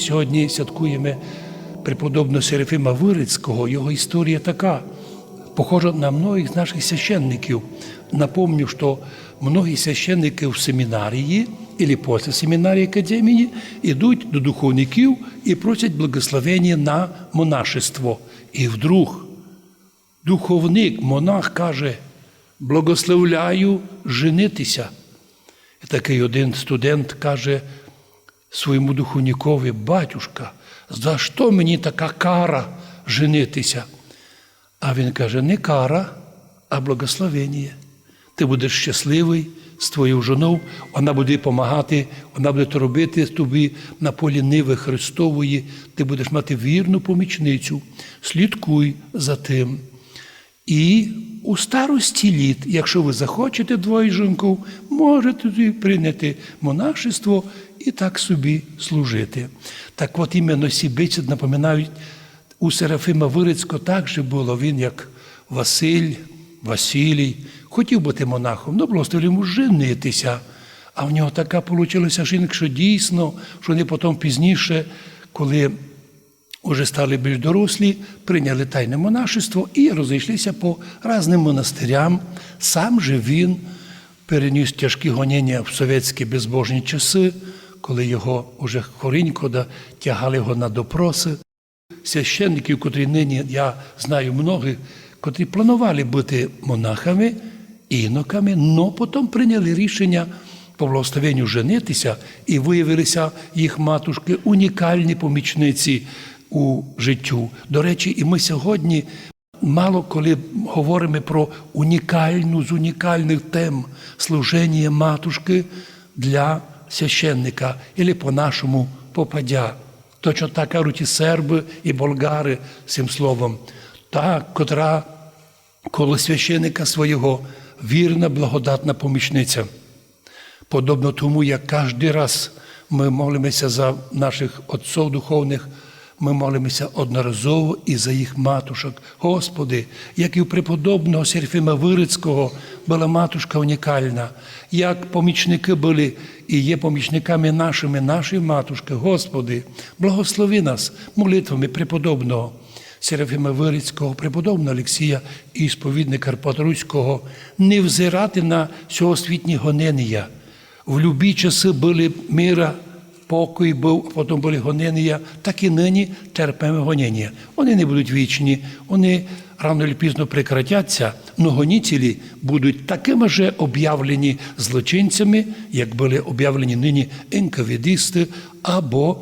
Сьогодні святкуємо преподобного Серафима Вирицького. Його історія така, похожа на многих наших священників. Напомню, що многі священники в семінарії или після семінарії академії йдуть до духовників і просять благословення на монашество. І вдруг духовник, монах каже, благословляю женитися. І такий один студент каже своєму духовникові, батюшка, за що мені така кара женитися? А він каже, не кара, а благословення. Ти будеш щасливий з твоєю жоною, вона буде допомагати, вона буде робити тобі на полі Ниви Христової, ти будеш мати вірну помічницю, слідкуй за тим. І у старості літ, якщо ви захочете двоє жінків, можете прийняти монашество і так собі служити. Так от іменно сібиці напоминають, у Серафима Вирицького так же було, він як Василь, Василій, хотів бути монахом, але благословив йому женитися. А в нього така вийшла жінка, що дійсно, що вони потім пізніше, коли уже стали більш дорослі, прийняли тайне монашество і розійшлися по різним монастирям. Сам же він переніс тяжкі гоніння в совєтські безбожні часи, коли його уже хоренько да, тягали його на допроси. Священників, котрі нині я знаю многих, котрі планували бути монахами, іноками, але потім прийняли рішення по благословенню женитися і виявилися їх матушки унікальні помічниці у життю. До речі, і ми сьогодні мало коли говоримо про унікальну з унікальних тем служення матушки для священника, або по-нашому попадя. Точно так кажуть і серби, і болгари цим словом, та, котра коло священика свого вірна, благодатна помічниця. Подобно тому, як кожен раз ми молимося за наших отців духовних, ми молимося одноразово і за їх матушок. Господи, як і у преподобного Серафима Вирицького була матушка унікальна, як помічники були і є помічниками нашими, наші матушки, Господи, благослови нас молитвами преподобного. Серафима Вирицького, преподобного Олексія і сповідника Руського, не взирати на сьогосвітні гонення. В любі часи були мира, покой був, потім були гонення, так і нині терпимо гонення. Вони не будуть вічні, вони рано чи пізно прекратяться, але гонітелі будуть такими же об'явлені злочинцями, як були об'явлені нині енкавідисти або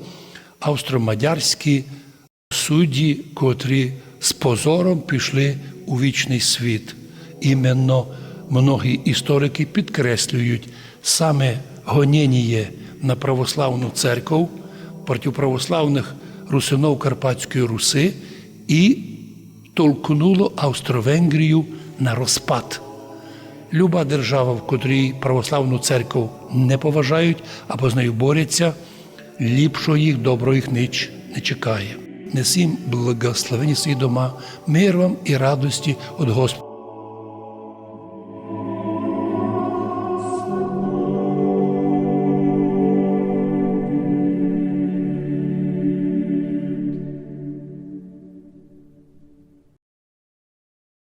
австромадярські судді, котрі з позором пішли у вічний світ. Іменно многі історики підкреслюють саме гонення на православну церкву проти православних русинов Карпатської Руси і толкнуло Австро-Венгрію на розпад. Люба держава, в котрій православну церкву не поважають або з нею борються, ліпшого їх, добро їх ніч не чекає. Несім благословені свої дома, мир вам і радості від Господа.